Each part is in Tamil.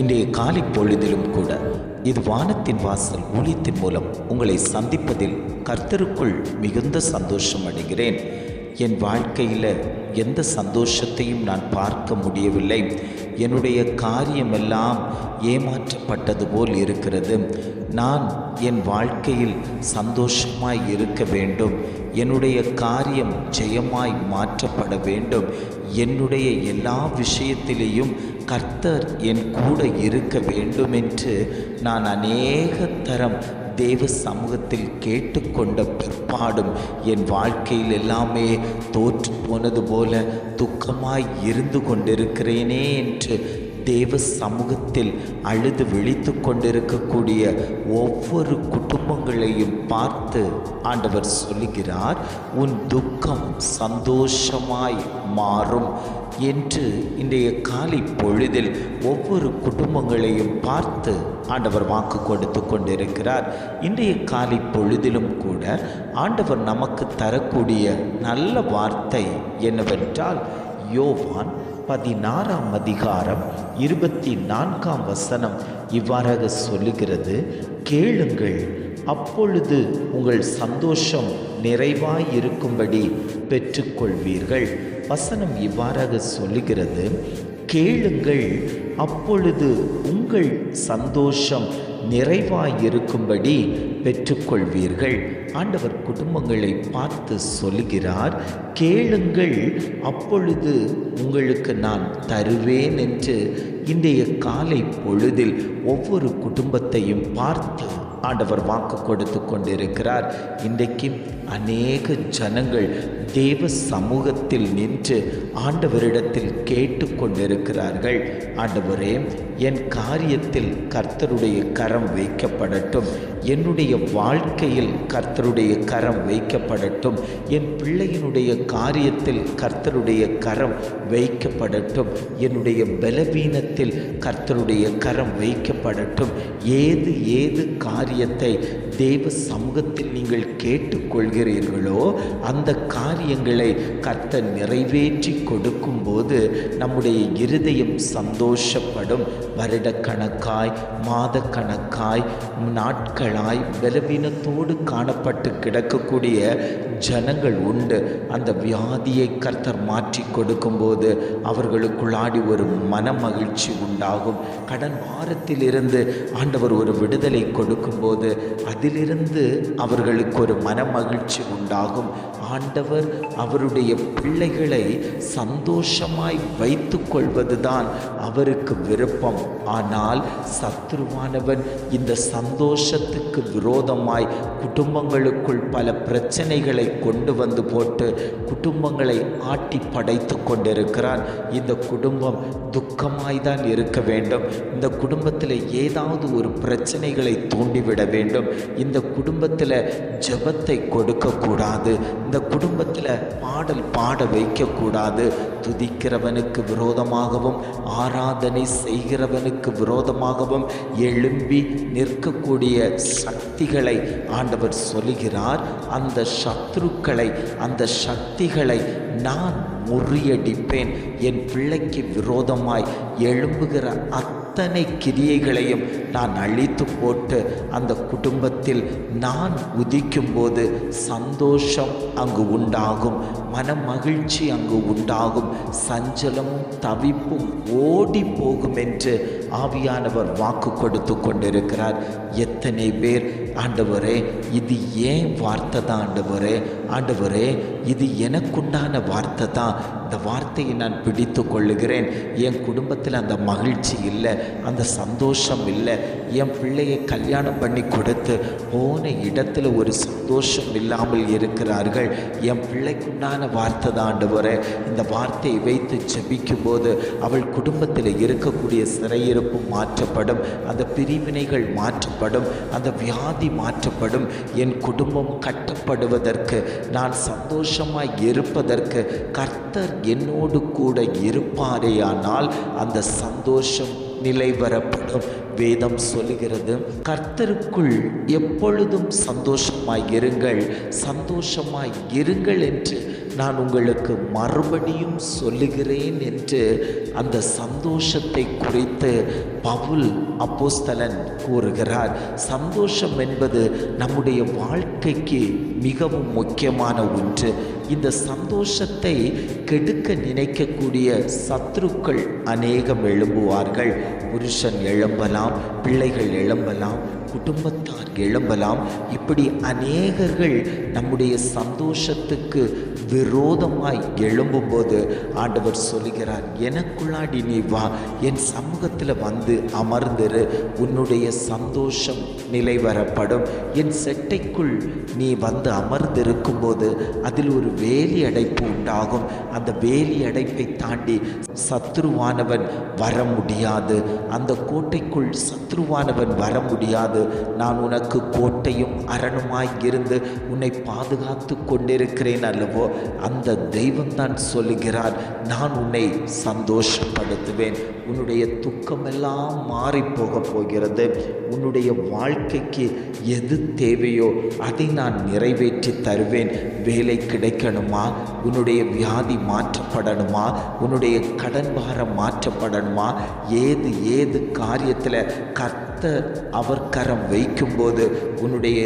இன்றைய காலை பொழுதிலும் கூட இது வானத்தின் வாசல் ஊழியத்தின் மூலம் உங்களை சந்திப்பதில் கர்த்தருக்குள் மிகுந்த சந்தோஷம் அடைகிறேன். என் வாழ்க்கையில் எந்த சந்தோஷத்தையும் நான் பார்க்க முடியவில்லை. என்னுடைய காரியமெல்லாம் ஏமாற்றப்பட்டது போல் இருக்கிறது. நான் என் வாழ்க்கையில் சந்தோஷமாய் இருக்க வேண்டும். என்னுடைய காரியம் ஜெயமாய் மாற்றப்பட வேண்டும். என்னுடைய எல்லா விஷயத்திலேயும் கர்த்தர் என் கூட இருக்க வேண்டுமென்று நான் அநேக தரம் தேவ சமூகத்தில் கேட்டுக்கொண்ட பிற்பாடும் என் வாழ்க்கையில் எல்லாமே தோற்று போனது போல துக்கமாய் இருந்து கொண்டிருக்கிறேனே என்று தேவ சமூகத்தில் அழுது விழித்து கொண்டிருக்கக்கூடிய ஒவ்வொரு குடும்பங்களையும் பார்த்து ஆண்டவர் சொல்லுகிறார் உன் துக்கம் சந்தோஷமாய் மாறும் என்று இன்றைய காலை பொழுதில் ஒவ்வொரு குடும்பங்களையும் பார்த்து ஆண்டவர் வாக்கு கொடுத்து கொண்டிருக்கிறார். இன்றைய காலை பொழுதிலும் கூட ஆண்டவர் நமக்கு தரக்கூடிய நல்ல வார்த்தை என்னவென்றால் யோவான் பதினாறாம் அதிகாரம் இருபத்தி நான்காம் வசனம் இவ்வாறாக சொல்லுகிறது கேளுங்கள் அப்பொழுது உங்கள் சந்தோஷம் நிறைவாயிருக்கும்படி பெற்றுக்கொள்வீர்கள். வசனம் இவ்வாறாக சொல்லுகிறது கேளுங்கள் அப்பொழுது உங்கள் சந்தோஷம் நிறைவாயிருக்கும்படி பெற்றுக்கொள்வீர்கள். ஆண்டவர் குடும்பங்களை பார்த்து சொல்கிறார் கேளுங்கள் அப்பொழுது உங்களுக்கு நான் தருவேன் என்று இன்றைய காலை பொழுதில் ஒவ்வொரு குடும்பத்தையும் பார்த்து ஆண்டவர் வாக்கு கொடுத்து கொண்டிருக்கிறார். இன்றைக்கு அநேக ஜனங்கள் தேவ சமூகத்தில் நின்று ஆண்டவரிடத்தில் கேட்டு கொண்டிருக்கிறார்கள். ஆண்டவரே என் காரியத்தில் கர்த்தருடைய கரம் வைக்கப்படட்டும். என்னுடைய வாழ்க்கையில் கர்த்தருடைய கரம் வைக்கப்படட்டும். என் பிள்ளையினுடைய காரியத்தில் கர்த்தருடைய கரம் வைக்கப்படட்டும். என்னுடைய பலவீனத்தில் கர்த்தருடைய கரம் வைக்கப்படட்டும். ஏது ஏது காரியத்தை தேவ சமூகத்தில் நீங்கள் கேட்டுக்கொள்கிறீர்களோ அந்த காரியங்களை கர்த்தர் நிறைவேற்றி கொடுக்கும்போது நம்முடைய இருதயம் சந்தோஷப்படும். வருடக்கணக்காய் மாதக்கணக்காய் நாட்களாய் பலவீனத்தோடு காணப்பட்டு கிடக்கக்கூடிய ஜனங்கள் உண்டு. அந்த வியாதியை கர்த்தர் மாற்றி கொடுக்கும்போது அவர்களுக்குள்ளாடி ஒரு மன மகிழ்ச்சி உண்டாகும். கடன் வாரத்திலிருந்து ஆண்டவர் ஒரு விடுதலை கொடுக்கும்போது அதிலிருந்து அவர்களுக்கு ஒரு மன மகிழ்ச்சி உண்டாகும். ஆண்டவர் அவருடைய பிள்ளைகளை சந்தோஷமாய் வைத்து கொள்வதுதான் அவருக்கு விருப்பம். ஆனால் சத்ருவானவன் இந்த சந்தோஷத்துக்கு விரோதமாய் குடும்பங்களுக்குள் பல பிரச்சனைகளை கொண்டு வந்து போட்டு குடும்பங்களை ஆட்டி படைத்து கொண்டிருக்கிறான் இந்த குடும்பம் துக்கமாய்தான் இருக்க வேண்டும். இந்த குடும்பத்தில் ஏதாவது ஒரு பிரச்சனைகளை தூண்டிவிட வேண்டும். இந்த குடும்பத்தில் ஜெபத்தை கொடுக்கக்கூடாது. இந்த குடும்பத்தில் பாடல் பாட வைக்கக்கூடாது. துதிக்கிறவனுக்கு விரோதமாகவும் ஆராதனை செய்கிறவனுக்கு விரோதமாகவும் எழும்பி நிற்கக்கூடிய சக்திகளை ஆண்டவர் சொல்லுகிறார். அந்த சத்ருக்களை அந்த சக்திகளை நான் முறியடிப்பேன். என் பிள்ளைக்கு விரோதமாய் எழும்புகிற அத்தனை கிரியைகளையும் நான் அழித்து போட்டு அந்த குடும்பத்தில் நான் உதிக்கும்போது சந்தோஷம் அங்கு உண்டாகும் மன மகிழ்ச்சி அங்கு உண்டாகும் சஞ்சலமும் தவிப்பும் ஓடி போகும் என்று ஆவியானவர் வாக்கு கொடுத்து கொண்டிருக்கிறார். எத்தனை பேர் ஆண்டவரே இது ஏன் வார்த்தை தான் ஆண்டவரே? ஆண்டவரே இது எனக்குண்டான வார்த்தை தான். இந்த வார்த்தையை நான் பிடித்து கொள்ளுகிறேன். என் குடும்பத்தில் அந்த மகிழ்ச்சி இல்லை அந்த சந்தோஷம் இல்லை. என் பிள்ளையை கல்யாணம் பண்ணி கொடுத்து போன இடத்துல ஒரு சந்தோஷம் இல்லாமல் இருக்கிறார்கள். என் பிள்ளைக்குண்டான வார்த்தை தான் ஆண்டவரே. இந்த வார்த்தையை வைத்து ஜபிக்கும் போது அவள் குடும்பத்தில் இருக்கக்கூடிய சிறையிருப்பு மாற்றப்படும். அந்த பிரிவினைகள் மாற்றப்படும். அந்த வியாதி மாற்றப்படும். என் குடும்பம் கட்டப்படுவதற்கு நான் சந்தோஷமாக இருப்பதற்கு கர்த்தர் என்னோடு கூட இருப்பாரேயானால் அந்த சந்தோஷம் நிலைவரப்படும் வேதம் சொல்லுகிறது. கர்த்தருக்குள் எப்பொழுதும் சந்தோஷமாய் இருங்கள். சந்தோஷமாய் இருங்கள் என்று நான் உங்களுக்கு மறுபடியும் சொல்லுகிறேன் என்று அந்த சந்தோஷத்தை குறித்து பவுல் அப்போஸ்தலன் கூறுகிறார். சந்தோஷம் என்பது நம்முடைய வாழ்க்கைக்கு மிகவும் முக்கியமான ஒன்று. இந்த சந்தோஷத்தை கெடுக்க நினைக்கக்கூடிய சத்ருக்கள் அநேகம் எழும்புவார்கள். புருஷன் எழும்பலாம் பிள்ளைகள் எழும்பலாம் குடும்பத்தார் எழும்பலாம் இப்படி அநேகர்கள் நம்முடைய சந்தோஷத்துக்கு விரோதமாய் எழும்பும்போது ஆண்டவர் சொல்லுகிறார் எனக்குள்ளாடி நீ வா என் சமூகத்தில் வந்து அமர்ந்திரு உன்னுடைய சந்தோஷம் நிலைவரப்படும். என் செட்டைக்குள் நீ வந்து அமர்ந்திருக்கும் போது அதில் ஒரு வேலி அடைப்பு உண்டாகும். அந்த வேலி அடைப்பை தாண்டி சத்ருவானவன் வர முடியாது. அந்த கோட்டைக்குள் சத்ருவானவன் வர முடியாது. நான் உனக்கு கோட்டையும் அரணுமாய் இருந்து உன்னை பாதுகாத்து கொண்டிருக்கிறேன் அல்லவோ அந்த தெய்வம்தான் சொல்லுகிறார் நான் உன்னை சந்தோஷப்படுத்துவேன். உன்னுடைய துக்கமெல்லாம் மாறி போக போகிறது. உன்னுடைய வாழ்க்கைக்கு எது தேவையோ அதை நான் நிறைவேற்றி தருவேன். வேலை கிடைக்கணுமா? உன்னுடைய வியாதி மாற்றப்படணுமா? உன்னுடைய கடன் பாரம் மாற்றப்படணுமா? ஏது ஏது காரியத்தில் கர்த்த அவர் கரம் வைக்கும்போது உன்னுடைய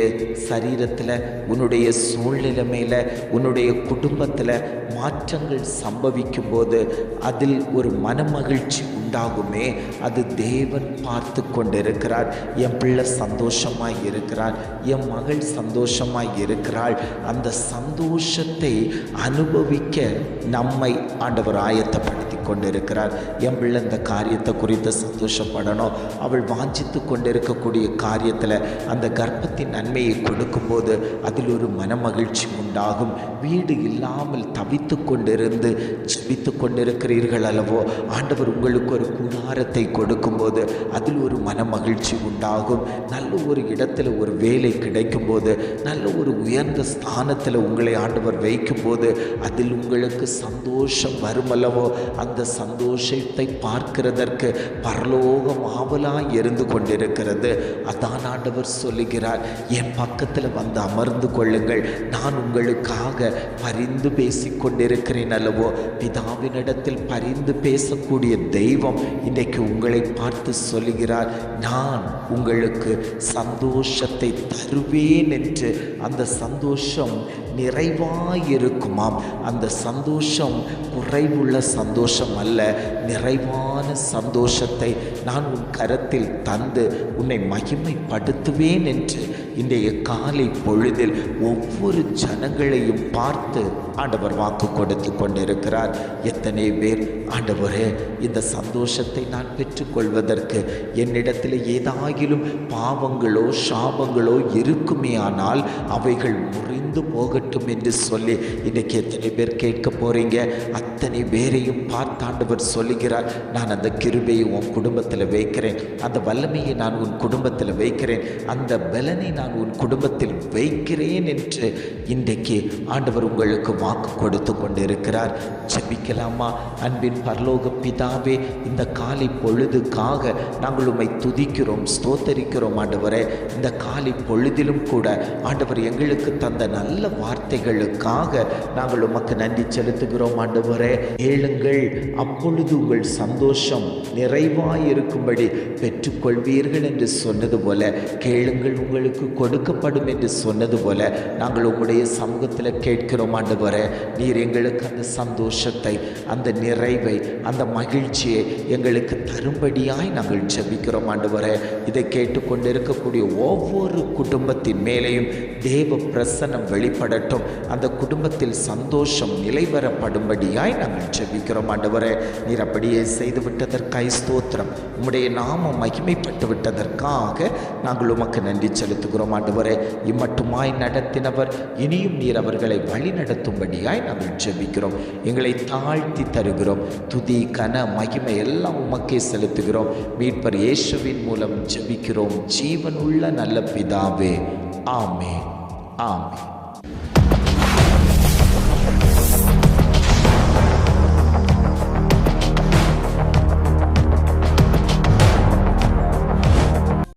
சரீரத்தில் உன்னுடைய சூழ்நிலை மேலே உன்னுடைய குடும்பத்தில் மாற்றங்கள் சம்பவிக்கும் போது அதில் ஒரு மனமகிழ்ச்சி உண்டாகுமே. அது தேவன் பார்த்து கொண்டிருக்கிறார். என் பிள்ளை சந்தோஷமாக இருக்கிறார் என் மகள் சந்தோஷமாக இருக்கிறாள். அந்த சந்தோஷத்தை அனுபவிக்க நம்மை ஆண்டவர் ஆயத்தப்படுத்தி கொண்டிருக்கிறார். என் பிள்ளை இந்த காரியத்தை குறித்து சந்தோஷப்படணும். அவள் வாஞ்சித்து கொண்டிருக்கக்கூடிய காரியத்தில் அந்த கர்ப்பத்தின் நன்மையை கொடுக்கும்போது அதில் ஒரு மனமகிழ்ச்சி உண்டாகும். வீடு இல்லாமல் தவித்து கொண்டிருந்து ஜபித்து கொண்டிருக்கிறீர்கள் அல்லவோ ஆண்டவர் உங்களுக்கு ஒரு கூடாரத்தை கொடுக்கும்போது அதில் ஒரு மனமகிழ்ச்சி உண்டாகும். நல்ல ஒரு இடத்துல ஒரு வேலை கிடைக்கும்போது நல்ல ஒரு உயர்ந்த ஸ்தானத்தில் உங்களை ஆண்டவர் வைக்கும்போது அதில் உங்களுக்கு சந்தோஷம் வருமல்லவோ அந்த அந்த சந்தோஷத்தை பார்க்கிறதற்கு பரலோகம் ஆவலாய் இருந்து கொண்டிருக்கிறது. அதான் ஆண்டவர் சொல்லுகிறார் என் பக்கத்தில் வந்து அமர்ந்து கொள்ளுங்கள். நான் உங்களுக்காக பரிந்து பேசிக்கொண்டிருக்கிறேன் அல்லவோ? பிதாவினிடத்தில் பரிந்து பேசக்கூடிய தெய்வம் இன்றைக்கு உங்களை பார்த்து சொல்லுகிறார் நான் உங்களுக்கு சந்தோஷத்தை தருவேன் என்று அந்த சந்தோஷம் நிறைவாயிருக்குமாம். அந்த சந்தோஷம் குறைவுள்ள சந்தோஷம் அல்ல நிறைவான சந்தோஷத்தை நான் உன் கரத்தில் தந்து உன்னை மகிமைப்படுத்துவேன் என்று இன்றைய காலை பொழுதில் ஒவ்வொரு ஜனங்களையும் பார்த்து ஆண்டவர் வாக்கு கொடுத்து கொண்டிருக்கிறார். எத்தனை பேர் ஆண்டவரே இந்த சந்தோஷத்தை நான் பெற்றுக்கொள்வதற்கு என்னிடத்தில் ஏதாகிலும் பாவங்களோ சாபங்களோ இருக்குமே ஆனால் அவைகள் முறிந்து போகட்டும் என்று சொல்லி இன்றைக்கி எத்தனை பேர் கேட்க போகிறீங்க அத்தனை பேரையும் பார்த்தாண்டவர் சொல்லுகிறார் நான் அந்த கிருபையை உன் குடும்பத்தில் வைக்கிறேன். அந்த வல்லமையை நான் உன் குடும்பத்தில் வைக்கிறேன். அந்த பலனை நான் உன் குடும்பத்தில் வைக்கிறேன் என்று இன்றைக்கு ஆண்டவர் உங்களுக்கு வாக்கு கொடுத்து கொண்டிருக்கிறார். ஜபிக்கலாமா? அன்பின் பரலோக பிதாவே இந்த காலை பொழுதுக்காக நாங்கள் உம்மை துதிக்கிறோம் ஸ்தோத்தரிக்கிறோம் ஆண்டவரே. இந்த காலை பொழுதிலும் கூட ஆண்டவர் எங்களுக்கு தந்த நல்ல வார்த்தைகளுக்காக நாங்கள் உமக்கு நன்றி செலுத்துகிறோம் ஆண்டவரே. ஏழுங்கள் அப்பொழுது உங்கள் சந்தோஷம் நிறைவாயிருக்கும்படி பெற்றுக்கொள்வீர்கள் என்று சொன்னது போல கேளுங்கள் உங்களுக்கு கொடுக்கப்படும் என்று சொன்னது போல நாங்கள் உங்களுடைய சமூகத்தில் கேட்கிறோம் ஆண்டவரே. நீர் எங்களுக்கு அந்த சந்தோஷத்தை அந்த நிறைவை அந்த மகிழ்ச்சியை எங்களுக்கு தரும்படியாய் நாங்கள் ஜபிக்கிறோம் ஆண்டவரே. இதை கேட்டுக்கொண்டு இருக்கக்கூடிய ஒவ்வொரு குடும்பத்தின் மேலேயும் தேவ பிரசனம் வெளிப்படட்டும். அந்த குடும்பத்தில் சந்தோஷம் நிலைவரப்படும்படியாய் நாங்கள் ஜெபிக்கிறோம். ஆண்டவரே நீர் அப்படியே செய்து விட்டதற்காய் ஸ்தோத்திரம். உம்முடைய நாமம் மகிமைப்பட்டு விட்டதற்காக நாங்கள் உமக்கு நன்றி செலுத்துகிறோம். ஆண்டவரே இம்மட்டுமாய் நடத்தினவர் இனியும் நீர் அவர்களை வழி நடத்தும்படியாய் நாங்கள் ஜெபிக்கிறோம். எங்களை தாழ்த்தி தருகிறோம். துதி கன மகிமை எல்லாம் உமக்கே செலுத்துகிறோம். மீட்பர் இயேசுவின் மூலம் ஜெபிக்கிறோம். ஜீவனுள்ள நல்ல பிதாவே. ஆமே ஆமே